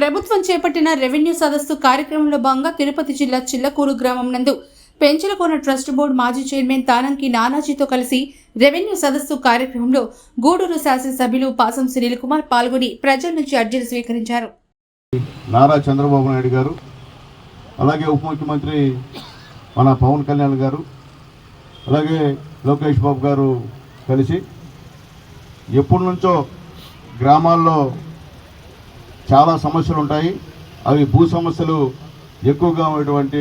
ప్రభుత్వం చేపట్టిన రెవెన్యూ సదస్సు కార్యక్రమంలో భాగంగా తిరుపతి జిల్లా చిల్లకూరు గ్రామం నందు పెంచలకోన ట్రస్ట్ బోర్డు మాజీ చైర్మన్ తానంకి నానాజీతో కలిసి రెవెన్యూ సదస్సు కార్యక్రమంలో గూడూరు శాసనసభ్యులు పాసం సునీల్ కుమార్ పాల్గొని ప్రజల నుంచి అర్జీలు స్వీకరించారు. నారా చంద్రబాబు నాయుడు గారు అలాగే ఉప ముఖ్యమంత్రి మన పవన్ కళ్యాణ్ గారు అలాగే లోకేష్ బాబు గారు కలిసి ఎప్పటి నుంచో గ్రామాల్లో చాలా సమస్యలు ఉంటాయి అవి భూ సమస్యలు ఎక్కువగా ఉన్నటువంటి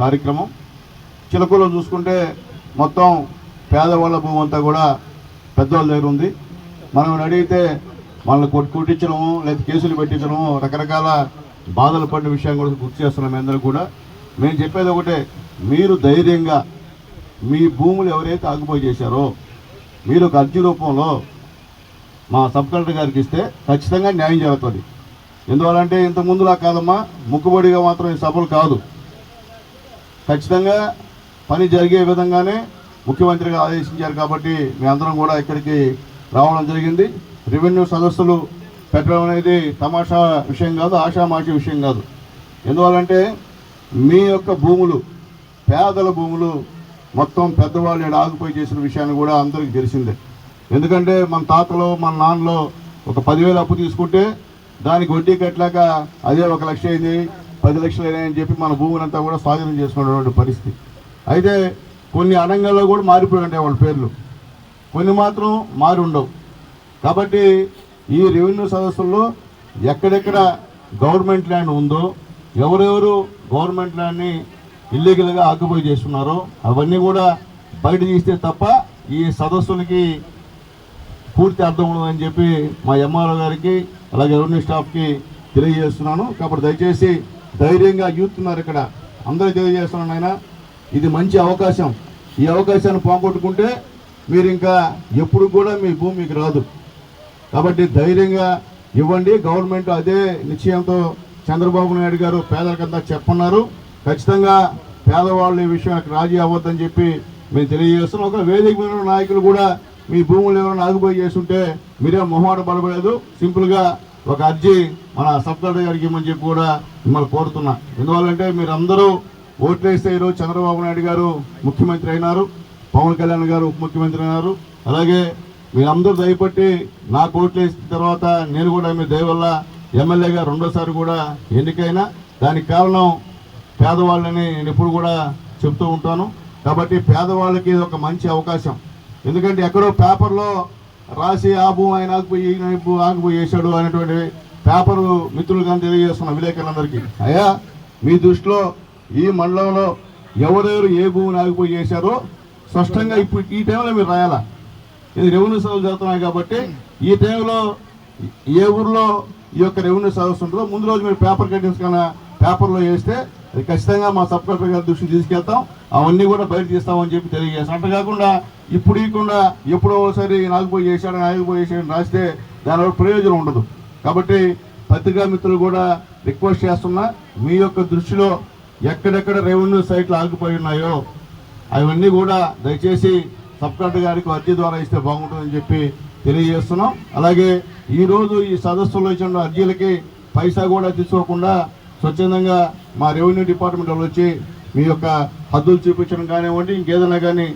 కార్యక్రమం. చిలకలో చూసుకుంటే మొత్తం పేదవాళ్ళ భూమి అంతా కూడా పెద్దవాళ్ళ దగ్గర ఉంది. మనం అడిగితే వాళ్ళని కొట్టి కొట్టించడము లేదా కేసులు పెట్టించడము రకరకాల బాధలు పడిన విషయం కూడా గుర్తు చేస్తున్నాం అందరూ కూడా. మేము చెప్పేది ఒకటే మీరు ధైర్యంగా మీ భూములు ఎవరైతే ఆగుపోయి చేశారో మీరు ఒక అర్జీ రూపంలో మా సబ్ కలెక్టర్ గారికి ఇస్తే ఖచ్చితంగా న్యాయం జరుగుతుంది. ఎందువల్లంటే ఇంత ముందులా కాదమ్మా ముక్కుబడిగా మాత్రం ఈ సభలు కాదు. ఖచ్చితంగా పని జరిగే విధంగానే ముఖ్యమంత్రిగా ఆదేశించారు కాబట్టి మీ అందరం కూడా ఇక్కడికి రావడం జరిగింది. రెవెన్యూ సదస్సులు పెట్టడం అనేది తమాషా విషయం కాదు ఆషామాషి విషయం కాదు. ఎందువల్లంటే మీ యొక్క భూములు పేదల భూములు మొత్తం పెద్దవాళ్ళు ఈడ ఆగిపోయి చేసిన విషయాన్ని కూడా అందరికీ తెలిసిందే. ఎందుకంటే మన తాతలో మన నాన్నలో ఒక పదివేలు అప్పు తీసుకుంటే దానికి వడ్డీ కట్టలేక అదే ఒక లక్ష అయింది పది లక్షలు అయినాయని చెప్పి మన భూములంతా కూడా స్వాధీనం చేసుకునేటువంటి పరిస్థితి. అయితే కొన్ని అడంగల్లో కూడా మారిపోయి ఉంటాయి వాళ్ళ పేర్లు. కొన్ని మాత్రం మారి ఉండవు కాబట్టి ఈ రెవెన్యూ సదస్సుల్లో ఎక్కడెక్కడ గవర్నమెంట్ ల్యాండ్ ఉందో ఎవరెవరు గవర్నమెంట్ ల్యాండ్ని ఇల్లీగల్గా ఆక్యుపై చేస్తున్నారో అవన్నీ కూడా బయట తీస్తే తప్ప ఈ సదస్సులకి పూర్తి అర్థం ఉండదని చెప్పి మా ఎంఆర్ఓ గారికి అలాగే రెవెన్యూ స్టాఫ్కి తెలియజేస్తున్నాను. కాబట్టి దయచేసి ధైర్యంగా యూత్ ఉన్నారు ఇక్కడ. అందరూ తెలియజేస్తున్నాను ఆయన ఇది మంచి అవకాశం. ఈ అవకాశాన్ని పోగొట్టుకుంటే మీరు ఇంకా ఎప్పుడు కూడా మీ భూమి మీకు రాదు. కాబట్టి ధైర్యంగా ఇవ్వండి. గవర్నమెంట్ అదే నిశ్చయంతో చంద్రబాబు నాయుడు గారు పేదలకంతా చెప్పన్నారు. ఖచ్చితంగా పేదవాళ్ళు ఈ విషయం రాజీ అవ్వద్దని చెప్పి మేము తెలియజేస్తున్నాం. ఒక వేదిక మీద నాయకులు కూడా మీ భూములు ఎవరైనా ఆగిపోయి చేస్తుంటే మీరే మొహమాట పడబడలేదు. సింపుల్గా ఒక అర్జీ మన సబ్ గారికి ఇవ్వమని చెప్పి కూడా మిమ్మల్ని కోరుతున్నా. ఎందువల్లంటే మీరందరూ ఓట్లు వేస్తే ఈరోజు చంద్రబాబు నాయుడు గారు ముఖ్యమంత్రి అయినారు పవన్ కళ్యాణ్ గారు ఉప ముఖ్యమంత్రి అయినారు. అలాగే మీరందరూ దయపట్టి నాకు ఓట్లు వేసిన తర్వాత నేను కూడా మీ దయవల్ల ఎమ్మెల్యేగా రెండోసారి కూడా ఎన్నికైనా దానికి కారణం పేదవాళ్ళని నేను ఎప్పుడు కూడా చెప్తూ ఉంటాను. కాబట్టి పేదవాళ్ళకి ఇది ఒక మంచి అవకాశం. ఎందుకంటే ఎక్కడో పేపర్లో రాసి ఆ భూమి ఆయన ఆగిపోయి భూ- ఆగిపోయి వేసాడు అనేటువంటి పేపర్ మిత్రులు కానీ తెలియజేస్తున్న విలేకరులందరికీ అయ్యా మీ దృష్టిలో ఈ మండలంలో ఎవరెవరు ఏ భూమిని ఆగిపోయి చేశారో స్పష్టంగా ఇప్పుడు ఈ టైంలో మీరు రాయాలా? ఇది రెవెన్యూ సదస్సు జరుగుతున్నాయి కాబట్టి ఈ టైంలో ఏ ఊర్లో ఈ యొక్క రెవెన్యూ సర్వీస్ ఉంటుందో ముందు రోజు మీరు పేపర్ కట్టించుకున్న పేపర్లో వేస్తే అది ఖచ్చితంగా మా సబ్ కలెక్టర్ గారి దృష్టికి తీసుకెళ్తాం. అవన్నీ కూడా బయట తీస్తామని చెప్పి తెలియజేస్తాం. అంతే కాకుండా ఇప్పుడు ఇవ్వకుండా ఎప్పుడో ఒకసారి నాగిపోయి చేశాడు నాగిపోయి చేశాడని రాస్తే దానివల్ల ప్రయోజనం ఉండదు. కాబట్టి పత్రికా మిత్రులు కూడా రిక్వెస్ట్ చేస్తున్నా మీ యొక్క దృష్టిలో ఎక్కడెక్కడ రెవెన్యూ సైట్లు ఆగిపోయి ఉన్నాయో అవన్నీ కూడా దయచేసి సబ్ కలెక్టర్ గారికి అర్జీ ద్వారా ఇస్తే బాగుంటుందని చెప్పి తెలియజేస్తున్నాం. అలాగే ఈరోజు ఈ సదస్సులో ఇచ్చిన అర్జీలకి పైసా కూడా తీసుకోకుండా స్వచ్ఛందంగా మా రెవెన్యూ డిపార్ట్మెంట్ వాళ్ళు వచ్చి మీ యొక్క హద్దులు చూపించడం కానివ్వండి ఇంకేదైనా కానీ